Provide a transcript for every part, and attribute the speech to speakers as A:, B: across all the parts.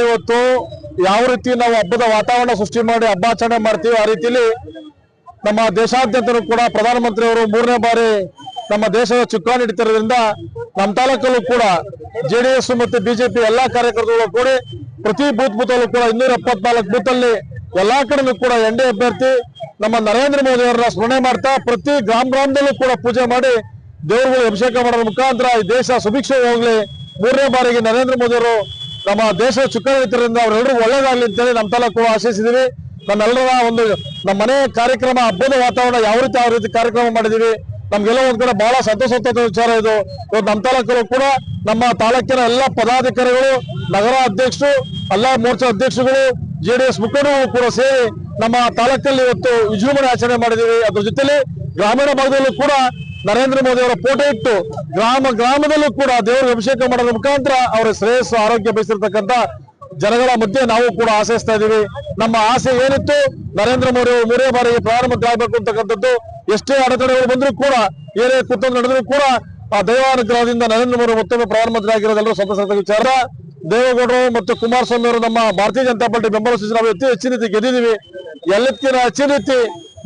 A: ಇವತ್ತು ಯಾವ ರೀತಿ ನಾವು ಹಬ್ಬದ ವಾತಾವರಣ ಸೃಷ್ಟಿ ಮಾಡಿ ಹಬ್ಬಾಚರಣೆ ಮಾಡ್ತೀವಿ ಆ ರೀತಿಲಿ ನಮ್ಮ ದೇಶಾದ್ಯಂತನೂ ಕೂಡ ಪ್ರಧಾನಮಂತ್ರಿ ಅವರು ಮೂರನೇ ಬಾರಿ ನಮ್ಮ ದೇಶದ ಚುಕ್ಕಾ ಹಿಡಿತಿರೋದ್ರಿಂದ ನಮ್ಮ ತಾಲೂಕಲ್ಲೂ ಕೂಡ ಜೆಡಿಎಸ್ ಮತ್ತು ಬಿಜೆಪಿ ಎಲ್ಲಾ ಕಾರ್ಯಕರ್ತರು ಕೂಡಿ ಪ್ರತಿ ಬೂತ್ ಬೂತಲ್ಲೂ ಕೂಡ ಇನ್ನೂರ ಎಪ್ಪತ್ನಾಲ್ಕು ಬೂತ್ ಅಲ್ಲಿ ಎಲ್ಲಾ ಕಡೆಯೂ ಕೂಡ ಎನ್ ಅಭ್ಯರ್ಥಿ ನಮ್ಮ ನರೇಂದ್ರ ಮೋದಿ ಅವರನ್ನ ಸ್ಮರಣೆ ಮಾಡ್ತಾ ಪ್ರತಿ ಗ್ರಾಮ ಗ್ರಾಮದಲ್ಲೂ ಕೂಡ ಪೂಜೆ ಮಾಡಿ ದೇವರುಗಳು ಅಭಿಷೇಕ ಮಾಡೋದ್ರ ಮುಖಾಂತರ ಈ ದೇಶ ಸುಭಿಕ್ಷೆ ಹೋಗ್ಲಿ. ಮೂರನೇ ಬಾರಿಗೆ ನರೇಂದ್ರ ಮೋದಿ ಅವರು ನಮ್ಮ ದೇಶ ಚುಕ್ಕಾಣಿತರಿಂದ ಅವರೆಲ್ಲರೂ ಒಳ್ಳೇದಾಗಲಿ ಅಂತೇಳಿ ನಮ್ಮ ತಾಲೂಕು ಆಶಿಸಿದೀವಿ. ನಮ್ಮೆಲ್ಲರ ಒಂದು ನಮ್ಮ ಮನೆ ಕಾರ್ಯಕ್ರಮ, ಹಬ್ಬದ ವಾತಾವರಣ ಯಾವ ರೀತಿ ಯಾವ ರೀತಿ ಕಾರ್ಯಕ್ರಮ ಮಾಡಿದೀವಿ. ನಮ್ಗೆಲ್ಲ ಒಂದ್ ಕಡೆ ಬಹಳ ಸಂತೋಷದ ವಿಚಾರ ಇದು. ಇವತ್ತು ನಮ್ಮ ತಾಲೂಕರು ಕೂಡ ನಮ್ಮ ತಾಲೂಕಿನ ಎಲ್ಲ ಪದಾಧಿಕಾರಿಗಳು, ನಗರ ಅಧ್ಯಕ್ಷರು, ಎಲ್ಲ ಮೋರ್ಚಾ ಅಧ್ಯಕ್ಷರುಗಳು ಎಸ್ ಮುಖಂಡರು ಕೂಡ ಸೇರಿ ನಮ್ಮ ತಾಲೂಕಲ್ಲಿ ಇವತ್ತು ವಿಜೃಂಭಣೆ ಆಚರಣೆ ಮಾಡಿದೀವಿ. ಅದ್ರ ಜೊತೆಲಿ ಗ್ರಾಮೀಣ ಭಾಗದಲ್ಲೂ ಕೂಡ ನರೇಂದ್ರ ಮೋದಿ ಅವರ ಫೋಟೋ ಇಟ್ಟು ಗ್ರಾಮ ಗ್ರಾಮದಲ್ಲೂ ಕೂಡ ದೇವರಿಗೆ ಅಭಿಷೇಕ ಮಾಡೋದ್ರ ಮುಖಾಂತರ ಅವರ ಶ್ರೇಯಸ್ಸು, ಆರೋಗ್ಯ ಬಯಸಿರ್ತಕ್ಕಂಥ ಜನಗಳ ಮಧ್ಯೆ ನಾವು ಕೂಡ ಆಶಯಿಸ್ತಾ ಇದೀವಿ ನಮ್ಮ ಆಸೆ ಏನಿತ್ತು? ನರೇಂದ್ರ ಮೋದಿ ಅವರು ಮೂರೇ ಬಾರಿಗೆ ಪ್ರಧಾನಮಂತ್ರಿ ಆಗ್ಬೇಕು ಅಂತಕ್ಕಂಥದ್ದು. ಎಷ್ಟೇ ಅಡೆತಡೆಗಳು ಬಂದರೂ ಕೂಡ, ಏನೇ ಕುತ್ತಂದು ನಡೆದರೂ ಕೂಡ, ಆ ದೈವಾನುಗ್ರಹದಿಂದ ನರೇಂದ್ರ ಮೋದಿ ಮತ್ತೊಮ್ಮೆ ಪ್ರಧಾನಮಂತ್ರಿ ಆಗಿರೋದೆಲ್ಲರೂ ಸಂತಸದ ವಿಚಾರ. ದೇವೇಗೌಡರು ಮತ್ತು ಕುಮಾರಸ್ವಾಮಿ ಅವರು ನಮ್ಮ ಭಾರತೀಯ ಜನತಾ ಪಾರ್ಟಿ ಬೆಂಬಲ ಸೂಚನೆ ನಾವು ಹೆಚ್ಚು ಹೆಚ್ಚಿನ ರೀತಿ ಗೆದ್ದಿದ್ದೀವಿ. ಎಲ್ಲಕ್ಕಿಂತ ಹೆಚ್ಚಿನ ರೀತಿ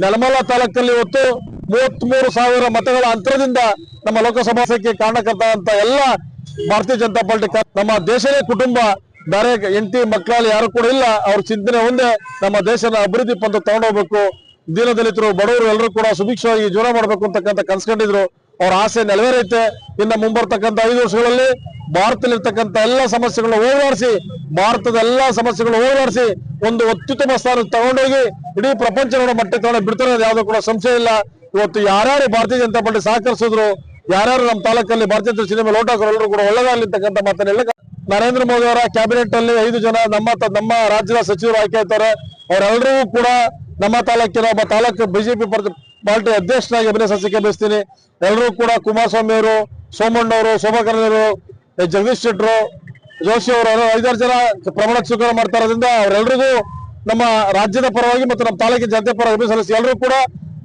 A: ನೆಲಮಲ್ಲ ತಾಲೂಕಲ್ಲಿ ಇವತ್ತು ಮೂವತ್ಮೂರು ಸಾವಿರ ಮತಗಳ ಅಂತರದಿಂದ ನಮ್ಮ ಲೋಕಸಭಾ ಸಂಖ್ಯೆ ಕಾರಣಕರ್ತ ಎಲ್ಲ ಭಾರತೀಯ ಜನತಾ ಪಾರ್ಟಿ ನಮ್ಮ ದೇಶವೇ ಕುಟುಂಬ. ಬೇರೆ ಎಂಟಿ ಮಕ್ಕಳಲ್ಲಿ ಯಾರು ಕೂಡ ಇಲ್ಲ. ಅವ್ರ ಚಿಂತನೆ ಒಂದೇ, ನಮ್ಮ ದೇಶನ ಅಭಿವೃದ್ಧಿ ಪಂಥ ತಗೊಂಡೋಗ್ಬೇಕು. ದೀನದಲಿತರು, ಬಡವರು ಎಲ್ಲರೂ ಕೂಡ ಸುಭಿಕ್ಷವಾಗಿ ಜೀವನ ಮಾಡಬೇಕು ಅಂತಕ್ಕಂಥ ಕನ್ಸ್ಕೊಂಡಿದ್ರು ಅವ್ರ ಆಸೆ ನೆರವೇರೈತೆ. ಇನ್ನು ಮುಂಬರ್ತಕ್ಕಂಥ ಐದು ವರ್ಷಗಳಲ್ಲಿ ಭಾರತದಲ್ಲಿರ್ತಕ್ಕಂಥ ಎಲ್ಲ ಸಮಸ್ಯೆಗಳನ್ನ ಹೋಗಲಾಡಿಸಿ, ಭಾರತದ ಎಲ್ಲಾ ಸಮಸ್ಯೆಗಳನ್ನ ಹೋಗಲಾಡಿಸಿ ಒಂದು ಅತ್ಯುತ್ತಮ ಸ್ಥಾನ ತಗೊಂಡೋಗಿ, ಇಡೀ ಪ್ರಪಂಚದ ಮಟ್ಟ ತಗೊಂಡು ಬಿಡ್ತಾರೆ ಯಾವ್ದು ಕೂಡ ಸಂಶಯ ಇಲ್ಲ. ಇವತ್ತು ಯಾರ್ಯಾರು ಭಾರತೀಯ ಜನತಾ ಪಾರ್ಟಿ ಸಹಕರಿಸಿದ್ರು, ಯಾರ್ಯಾರು ನಮ್ಮ ತಾಲೂಕಲ್ಲಿ ಭಾರತೀಯ ಜನತಾ ಸಿನಿಮಾ ಲೋಟ ಎಲ್ಲರೂ ಕೂಡ ಒಳ್ಳೆದಾಗ್ಲಿ ಮಾತನ್ನ ಮಾತನ್ನೆಲ್ಲ ನರೇಂದ್ರ ಮೋದಿ ಅವರ ಕ್ಯಾಬಿನೆಟ್ ಅಲ್ಲಿ ಐದು ಜನ ನಮ್ಮ ನಮ್ಮ ರಾಜ್ಯದ ಸಚಿವರು ಆಯ್ಕೆ ಆಯ್ತಾರೆ. ಅವರೆಲ್ಲರಿಗೂ ಕೂಡ ನಮ್ಮ ತಾಲೂಕಿನ ಒಬ್ಬ ತಾಲೂಕು ಬಿಜೆಪಿ ಪಾರ್ಟಿ ಅಧ್ಯಕ್ಷನಾಗಿ ಅಭಿನಯ ಸಸಿಕೆ ಬಯಸ್ತೀನಿ. ಎಲ್ಲರೂ ಕೂಡ ಕುಮಾರಸ್ವಾಮಿ ಅವರು, ಸೋಮಣ್ಣ ಅವರು ಸೋಮಕರ್ಣ ಅವರು ಜಗದೀಶ್ ಶೆಟ್ಟರು, ಜೋಶಿ ಅವರು ಐದಾರು ಜನ ಪ್ರಮಾಣ ಸ್ವೀಕಾರ ಮಾಡ್ತಾ ಇರೋದ್ರಿಂದ ಅವರೆಲ್ಲರಿಗೂ ನಮ್ಮ ರಾಜ್ಯದ ಪರವಾಗಿ ಮತ್ತು ನಮ್ಮ ತಾಲೂಕಿನ ಜನತೆ ಪರವಾಗಿ ಸಲ್ಲಿಸಿ ಎಲ್ಲರೂ ಕೂಡ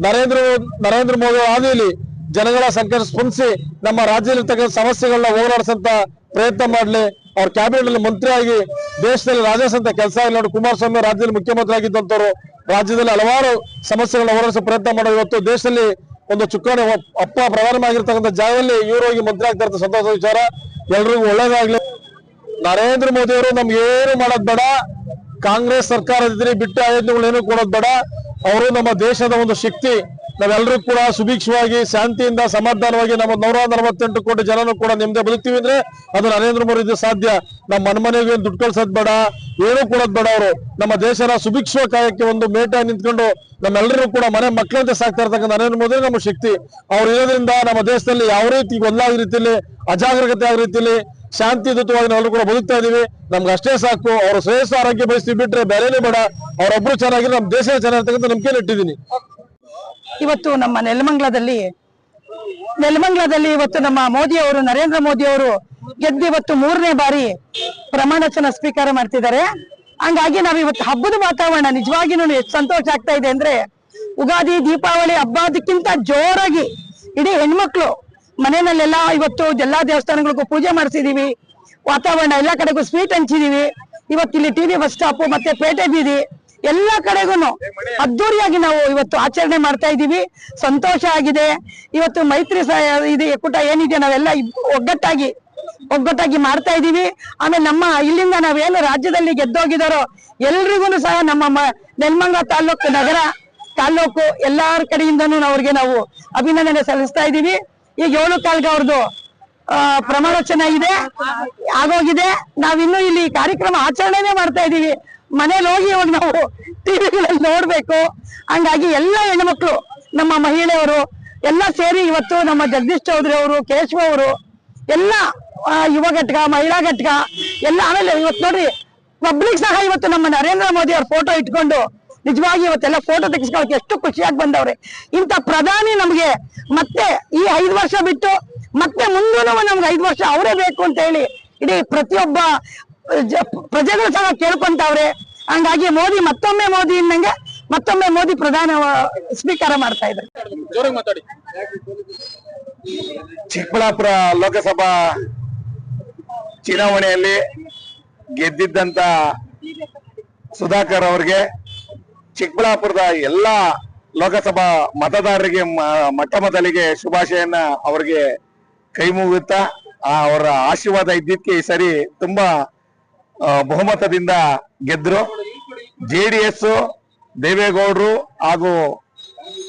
A: ನರೇಂದ್ರ ನರೇಂದ್ರ ಮೋದಿ ಹಾದಿಯಲ್ಲಿ ಜನಗಳ ಸಂಕಷ್ಟ ಸ್ಪಂದಿಸಿ ನಮ್ಮ ರಾಜ್ಯದಲ್ಲಿರ್ತಕ್ಕಂಥ ಸಮಸ್ಯೆಗಳನ್ನ ಹೋರಾಡಿಸಂತ ಪ್ರಯತ್ನ ಮಾಡಲಿ. ಅವ್ರ ಕ್ಯಾಬಿನೆಟ್ ಅಲ್ಲಿ ಮಂತ್ರಿ ಆಗಿ ದೇಶದಲ್ಲಿ ರಾಜಸಂತ ಕೆಲಸ ಇಲ್ಲ ನೋಡಿ, ಕುಮಾರಸ್ವಾಮಿ ರಾಜ್ಯದಲ್ಲಿ ಮುಖ್ಯಮಂತ್ರಿ ಆಗಿದ್ದಂತವ್ರು ರಾಜ್ಯದಲ್ಲಿ ಹಲವಾರು ಸಮಸ್ಯೆಗಳನ್ನ ಹೋರಾಡಿಸೋ ಪ್ರಯತ್ನ ಮಾಡೋ ಇವತ್ತು ದೇಶದಲ್ಲಿ ಒಂದು ಚುಕ್ಕಾಣಿ ಅಪ್ಪ ಪ್ರಧಾನ ಆಗಿರ್ತಕ್ಕಂಥ ಜಾಗದಲ್ಲಿ ಇವರು ಹೋಗಿ ಮಂತ್ರಿ ಆಗ್ತಾ ಇರ್ತಾರೆ ಸಂತೋಷ ವಿಚಾರ. ಎಲ್ರಿಗೂ ಒಳ್ಳೇದಾಗ್ಲಿ. ನರೇಂದ್ರ ಮೋದಿ ಅವರು ನಮ್ಗೆ ಏನು ಮಾಡೋದ್ ಬೇಡ. ಕಾಂಗ್ರೆಸ್ ಸರ್ಕಾರ ಬಿಟ್ಟು ಆಯೋಜನೆಗಳು ಏನು ಕೊಡೋದ್ ಬೇಡ. ಅವರು ನಮ್ಮ ದೇಶದ ಒಂದು ಶಕ್ತಿ. ನಾವೆಲ್ಲರೂ ಕೂಡ ಸುಭಿಕ್ಷವಾಗಿ, ಶಾಂತಿಯಿಂದ ಸಮಾಧಾನವಾಗಿ ನಮ್ಮ ನೂರ ನಲವತ್ತೆಂಟು ಕೋಟಿ ಜನನು ಕೂಡ ನಿಮ್ದೆ ಬದುಕ್ತೀವಿ ಅಂದ್ರೆ ಅದು ನರೇಂದ್ರ ಮೋದಿ ಸಾಧ್ಯ. ನಮ್ಮ ಮನೆಮನೆಗೆ ದುಡ್ಡು ಕಳ್ಸೋದ್ ಬೇಡ, ಏನೂ ಕೊಡೋದ್ ಬೇಡ ಅವರು. ನಮ್ಮ ದೇಶನ ಸುಭಿಕ್ಷ ಕಾಯಕ್ಕೆ ಒಂದು ಮೇಟ ನಿಂತ್ಕೊಂಡು ನಮ್ಮೆಲ್ಲರೂ ಕೂಡ ಮನೆ ಮಕ್ಕಳಂತೆ ಸಾಕ್ತಾ ಇರ್ತಕ್ಕಂಥ ನರೇಂದ್ರ ಮೋದಿ ನಮ್ಮ ಶಕ್ತಿ. ಅವ್ರು ಇರೋದ್ರಿಂದ ನಮ್ಮ ದೇಶದಲ್ಲಿ ಯಾವ ರೀತಿ ಗೊಂದಲ ರೀತಿಯಲ್ಲಿ ಅಜಾಗರೂಕತೆ ಆಗ ರೀತಿಯಲ್ಲಿ ಶಾಂತಿಯುತವಾಗಿ ನಾವೆಲ್ಲರೂ ಕೂಡ ಬದುಕ್ತಾ ಇದೀವಿ. ನಮ್ಗೆ ಅಷ್ಟೇ ಸಾಕು. ಅವ್ರ ಶ್ರೇಷ್ಠ ಆರೋಗ್ಯ ಬಯಸಿ ಬಿಟ್ರೆ ಬೇರೆನೇ ಬೇಡ. ಅವ್ರೊಬ್ರು ಚೆನ್ನಾಗಿ ನಮ್ಮ ದೇಶ ಚೆನ್ನಾಗಿರ್ತಕ್ಕಂಥ ನಂಬಿಕೆ ಇಟ್ಟಿದ್ದೀನಿ.
B: ಇವತ್ತು ನಮ್ಮ ನೆಲಮಂಗ್ಲದಲ್ಲಿ ನೆಲಮಂಗ್ಲದಲ್ಲಿ ಇವತ್ತು ನಮ್ಮ ಮೋದಿ ಅವರು, ನರೇಂದ್ರ ಮೋದಿ ಅವರು ಗೆದ್ದು ಇವತ್ತು ಮೂರನೇ ಬಾರಿ ಪ್ರಮಾಣ ಸ್ವೀಕಾರ ಮಾಡ್ತಿದ್ದಾರೆ. ಹಂಗಾಗಿ ನಾವ್ ಇವತ್ತು ಹಬ್ಬದ ವಾತಾವರಣ ನಿಜವಾಗಿನೂ ಎಷ್ಟು ಸಂತೋಷ ಆಗ್ತಾ ಇದೆ ಅಂದ್ರೆ, ಉಗಾದಿ, ದೀಪಾವಳಿ ಹಬ್ಬದಕ್ಕಿಂತ ಜೋರಾಗಿ ಇಡೀ ಹೆಣ್ಮಕ್ಳು ಮನೆಯಲ್ಲೆಲ್ಲ ಇವತ್ತು ಎಲ್ಲಾ ದೇವಸ್ಥಾನಗಳಿಗೂ ಪೂಜೆ ಮಾಡಿಸಿದೀವಿ. ವಾತಾವರಣ ಎಲ್ಲಾ ಕಡೆಗೂ ಸ್ವೀಟ್ ಹಂಚಿದೀವಿ. ಇವತ್ತು ಇಲ್ಲಿ ಟಿವಿ ಬಸ್ ಸ್ಟಾಪ್ ಮತ್ತೆ ಪೇಟೆ ಬೀದಿ, ಎಲ್ಲಾ ಕಡೆಗೂನು ಅದ್ದೂರಿಯಾಗಿ ನಾವು ಇವತ್ತು ಆಚರಣೆ ಮಾಡ್ತಾ ಇದ್ದೀವಿ ಸಂತೋಷ ಆಗಿದೆ. ಇವತ್ತು ಮೈತ್ರಿ ಇದು ಕೂಟ ಏನಿದೆ ನಾವೆಲ್ಲ ಒಗ್ಗಟ್ಟಾಗಿ ಒಗ್ಗಟ್ಟಾಗಿ ಮಾಡ್ತಾ ಇದೀವಿ. ಆಮೇಲೆ ನಮ್ಮ ಇಲ್ಲಿಂದ ನಾವೇನು ರಾಜ್ಯದಲ್ಲಿ ಗೆದ್ದೋಗಿದಾರೋ ಎಲ್ರಿಗೂ ಸಹ ನಮ್ಮ ನೆಲಮಂಗಲ ತಾಲೂಕು ನಗರ ತಾಲೂಕು ಎಲ್ಲಾರ ಕಡೆಯಿಂದನೂ ಅವ್ರಿಗೆ ನಾವು ಅಭಿನಂದನೆ ಸಲ್ಲಿಸ್ತಾ ಇದೀವಿ. ಈಗ ಏಳು ಕಾಲ್ಗೆ ಅವ್ರದ್ದು ಪ್ರಮಾಣ ಇದೆ, ಆಗೋಗಿದೆ. ನಾವಿನ್ನು ಇಲ್ಲಿ ಕಾರ್ಯಕ್ರಮ ಆಚರಣೆನೇ ಮಾಡ್ತಾ ಇದೀವಿ ಮನೇಲಿ ಹೋಗಿ ಇವಾಗ ನಾವು ಟಿವಿಗಳಲ್ಲಿ ನೋಡ್ಬೇಕು. ಹಂಗಾಗಿ ಎಲ್ಲ ಹೆಣ್ಮಕ್ಳು, ನಮ್ಮ ಮಹಿಳೆಯರು ಎಲ್ಲ ಸೇರಿ ಇವತ್ತು ನಮ್ಮ ಜಗದೀಶ್ ಚೌಧರಿ ಅವರು, ಕೇಶವ ಅವರು, ಎಲ್ಲ ಯುವ ಘಟಕ, ಮಹಿಳಾ ಘಟಕ, ಎಲ್ಲ ಆಮೇಲೆ ಇವತ್ತು ನೋಡ್ರಿ ಪಬ್ಲಿಕ್ ಸಹ ಇವತ್ತು ನಮ್ಮ ನರೇಂದ್ರ ಮೋದಿ ಅವ್ರ ಫೋಟೋ ಇಟ್ಕೊಂಡು ನಿಜವಾಗಿ ಇವತ್ತೆಲ್ಲ ಫೋಟೋ ತೆಗಿಸ್ಕೊಳಕ್ಕೆ ಎಷ್ಟು ಖುಷಿಯಾಗಿ ಬಂದವ್ರೆ. ಇಂಥ ಪ್ರಧಾನಿ ನಮ್ಗೆ ಮತ್ತೆ ಈ ಐದು ವರ್ಷ ಬಿಟ್ಟು ಮತ್ತೆ ಮುಂದೂ ನಮ್ಗೆ ಐದು ವರ್ಷ ಅವರೇ ಬೇಕು ಅಂತ ಹೇಳಿ ಇಡೀ ಪ್ರತಿಯೊಬ್ಬ ಜ- ಪ್ರಜೆಗಳು ಸಹ ಕೇಳ್ಕೊಂತವ್ರೆ. ಹಂಗಾಗಿ ಮೋದಿ ಮತ್ತೊಮ್ಮೆ ಮೋದಿ ಇನ್ನಂಗೆ ಮತ್ತೊಮ್ಮೆ ಮೋದಿ ಪ್ರಧಾನ ಸ್ವೀಕಾರ ಮಾಡ್ತಾ ಇದ್ದಾರೆ.
A: ಜೋರಾಗಿ ಮಾತಾಡಿ.
C: ಚಿಕ್ಕಬಳ್ಳಾಪುರ ಲೋಕಸಭಾ ಚುನಾವಣೆಯಲ್ಲಿ ಗೆದ್ದಿದ್ದಂತ ಸುಧಾಕರ್ ಅವರಿಗೆ ಚಿಕ್ಕಬಳ್ಳಾಪುರದ ಎಲ್ಲ ಲೋಕಸಭಾ ಮತದಾರರಿಗೆ ಮಟ್ಟ ಮೊದಲಿಗೆ ಶುಭಾಶಯನ ಅವರಿಗೆ ಕೈ ಆ ಅವರ ಆಶೀರ್ವಾದ ಇದ್ದಿದ್ದಕ್ಕೆ ಈ ಸರಿ ತುಂಬಾ ಬಹುಮತದಿಂದ ಗೆದ್ರು. ಜೆ ಡಿ ಎಸ್ ದೇವೇಗೌಡರು ಹಾಗೂ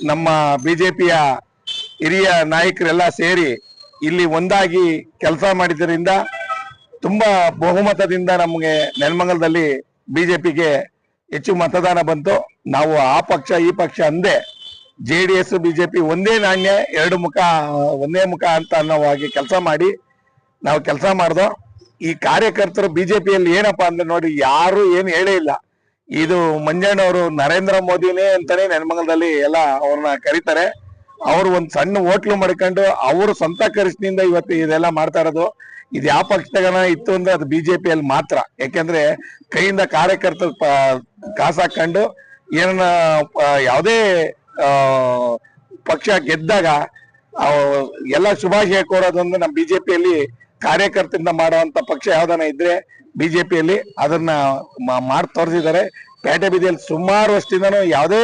C: ನಮ್ಮ ಬಿಜೆಪಿಯ ಹಿರಿಯ ನಾಯಕರೆಲ್ಲ ಸೇರಿ ಇಲ್ಲಿ ಒಂದಾಗಿ ಕೆಲಸ ಮಾಡಿದ್ದರಿಂದ ತುಂಬಾ ಬಹುಮತದಿಂದ ನಮಗೆ ನೆಲಮಂಗಲದಲ್ಲಿ ಬಿಜೆಪಿಗೆ ಹೆಚ್ಚು ಮತದಾನ ಬಂತು. ನಾವು ಆ ಪಕ್ಷ, ಈ ಪಕ್ಷ ಅಂದೆ ಜೆ ಡಿ ಎಸ್ ಬಿಜೆಪಿ ಒಂದೇ ನಾಣ್ಯ, ಎರಡು ಮುಖ, ಒಂದೇ ಮುಖ ಅಂತ ಅನ್ನೋ ಹಾಗೆ ಕೆಲಸ ಮಾಡಿ ನಾವು ಕೆಲಸ ಮಾಡ್ದೋ. ಈ ಕಾರ್ಯಕರ್ತರು ಬಿಜೆಪಿಯಲ್ಲಿ ಏನಪ್ಪಾ ಅಂದ್ರೆ ನೋಡಿ, ಯಾರು ಏನು ಹೇಳೇ ಇಲ್ಲ. ಇದು ಮಂಜಣ್ಣವರು ನರೇಂದ್ರ ಮೋದಿನೇ ಅಂತಾನೆ ನೆನಮಂಗಲದಲ್ಲಿ ಎಲ್ಲ ಅವ್ರನ್ನ ಕರೀತಾರೆ. ಅವರು ಒಂದು ಸಣ್ಣ ಹೋಟ್ಲು ಮಾಡ್ಕೊಂಡು ಅವರು ಸ್ವಂತ ಖರ್ಚಿನಿಂದ ಇವತ್ತು ಇದೆಲ್ಲ ಮಾಡ್ತಾ ಇರೋದು. ಇದು ಯಾವ ಪಕ್ಷದಾಗನ ಇತ್ತು ಅಂದ್ರೆ ಅದು ಬಿಜೆಪಿಯಲ್ಲಿ ಮಾತ್ರ. ಯಾಕೆಂದ್ರೆ ಕೈಯಿಂದ ಕಾರ್ಯಕರ್ತರು ಕಾಸು ಹಾಕೊಂಡು ಏನನ್ನ ಯಾವುದೇ ಪಕ್ಷ ಗೆದ್ದಾಗ ಎಲ್ಲ ಶುಭಾಶಯ ಕೋರೋದೊಂದು ನಮ್ಮ ಬಿಜೆಪಿಯಲ್ಲಿ ಕಾರ್ಯಕರ್ತರಿಂದ ಮಾಡುವಂತ ಪಕ್ಷ ಯಾವ್ದಾನ ಇದ್ರೆ ಬಿಜೆಪಿಯಲ್ಲಿ ಅದನ್ನ ಮಾಡಿ ತೋರಿಸಿದ್ದಾರೆ. ಪೇಟೆ ಬೀದಿಯಲ್ಲಿ ಸುಮಾರು ವರ್ಷದಿಂದನೂ ಯಾವುದೇ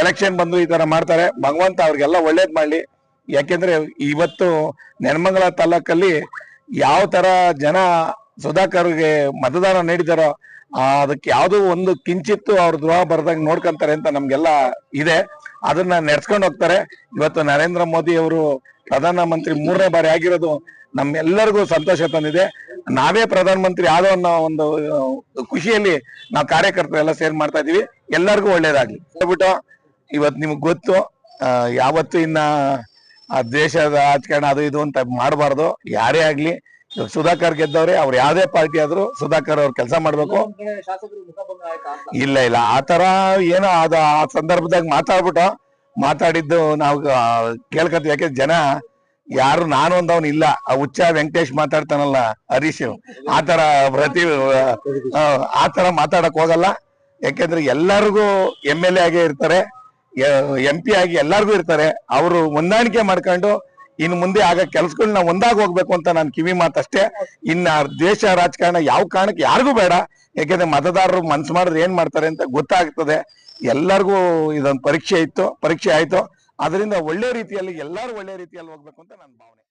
C: ಎಲೆಕ್ಷನ್ ಬಂದು ಈ ತರ ಮಾಡ್ತಾರೆ. ಭಗವಂತ ಅವ್ರಿಗೆಲ್ಲ ಒಳ್ಳೇದ್ ಮಾಡ್ಲಿ. ಯಾಕೆಂದ್ರೆ ಇವತ್ತು ನೆಲಮಂಗಲ ತಾಲೂಕಲ್ಲಿ ಯಾವ ತರ ಜನ ಸುಧಾಕರ್ಗೆ ಮತದಾನ ನೀಡಿದಾರೋ ಅದಕ್ಕೆ ಯಾವುದೋ ಒಂದು ಕಿಂಚಿತ್ತು ಅವ್ರ ದ್ರೋಹ ಬರ್ದಂಗ್ ನೋಡ್ಕೊಂತಾರೆ ಅಂತ ನಮ್ಗೆಲ್ಲ ಇದೆ. ಅದನ್ನ ನೆಡ್ಸ್ಕೊಂಡು ಹೋಗ್ತಾರೆ. ಇವತ್ತು ನರೇಂದ್ರ ಮೋದಿ ಅವರು ಪ್ರಧಾನ ಮಂತ್ರಿ ಮೂರನೇ ಬಾರಿ ಆಗಿರೋದು ನಮ್ಮೆಲ್ಲರಿಗೂ ಸಂತೋಷ ತಂದಿದೆ. ನಾವೇ ಪ್ರಧಾನ ಮಂತ್ರಿ ಆದೋ ಅನ್ನೋ ಒಂದು ಖುಷಿಯಲ್ಲಿ ನಾವು ಕಾರ್ಯಕರ್ತರೆಲ್ಲ ಸೇರ್ ಮಾಡ್ತಾ ಇದೀವಿ ಎಲ್ಲರಿಗೂ ಒಳ್ಳೇದಾಗ್ಲಿ. ಹೇಳ್ಬಿಟ್ಟು ಇವತ್ತು ನಿಮ್ಗೆ ಗೊತ್ತು ಯಾವತ್ತು ಇನ್ನ ದೇಶದ ರಾಜಕಾರಣ ಅದು ಇದು ಅಂತ ಮಾಡಬಾರ್ದು. ಯಾರೇ ಆಗ್ಲಿ ಸುಧಾಕರ್ ಗೆದ್ದವ್ರೆ ಅವ್ರು ಯಾವ್ದೇ ಪಾರ್ಟಿ ಆದ್ರೂ ಸುಧಾಕರ್ ಅವ್ರು ಕೆಲಸ ಮಾಡ್ಬೇಕು. ಇಲ್ಲ ಇಲ್ಲ. ಆತರ ಏನೋ ಅದ ಆ ಸಂದರ್ಭದಾಗ ಮಾತಾಡ್ಬಿಟ್ಟು ಮಾತಾಡಿದ್ದು ನಾವು ಕೇಳ್ಕತ್ತೀವಿ. ಯಾಕೆ ಜನ ಯಾರು ನಾನು ಅಂದವನ್ ಇಲ್ಲ. ಆ ಹುಚ್ಚ ವೆಂಕಟೇಶ್ ಮಾತಾಡ್ತಾನಲ್ಲ ಹರೀಶ್. ಆತರ ಪ್ರತಿ ಆತರ ಮಾತಾಡಕ್ ಹೋಗಲ್ಲ. ಯಾಕೆಂದ್ರೆ ಎಲ್ಲರಿಗೂ ಎಂ ಎಲ್ ಎ ಆಗೇ ಇರ್ತಾರೆ. ಎಂ ಪಿ ಆಗಿ ಎಲ್ಲರಿಗೂ ಇರ್ತಾರೆ. ಅವರು ಹೊಂದಾಣಿಕೆ ಮಾಡ್ಕೊಂಡು ಇನ್ನು ಮುಂದೆ ಆಗ ಕೆಲಸಗಳನ್ನ ಒಂದಾಗಿ ಹೋಗ್ಬೇಕು ಅಂತ ನಾನು ಕಿವಿ ಮಾತಷ್ಟೇ. ಇನ್ನ ದೇಶ ರಾಜಕಾರಣ ಯಾವ ಕಾರಣಕ್ಕೆ ಯಾರಿಗೂ ಬೇಡ. ಯಾಕೆಂದ್ರೆ ಮತದಾರರು ಮನ್ಸು ಮಾಡಿದ್ರೆ ಏನ್ ಮಾಡ್ತಾರೆ ಅಂತ ಗೊತ್ತಾಗ್ತದೆ. ಎಲ್ಲರಿಗೂ ಇದೊಂದು ಪರೀಕ್ಷೆ ಇತ್ತು, ಪರೀಕ್ಷೆ ಆಯ್ತು. ಅದರಿಂದ ಒಳ್ಳೆ ರೀತಿಯಲ್ಲಿ ಎಲ್ಲರೂ ಒಳ್ಳೆ ರೀತಿಯಲ್ಲಿ ಹೋಗ್ಬೇಕು ಅಂತ ನನ್ನ ಭಾವನೆ.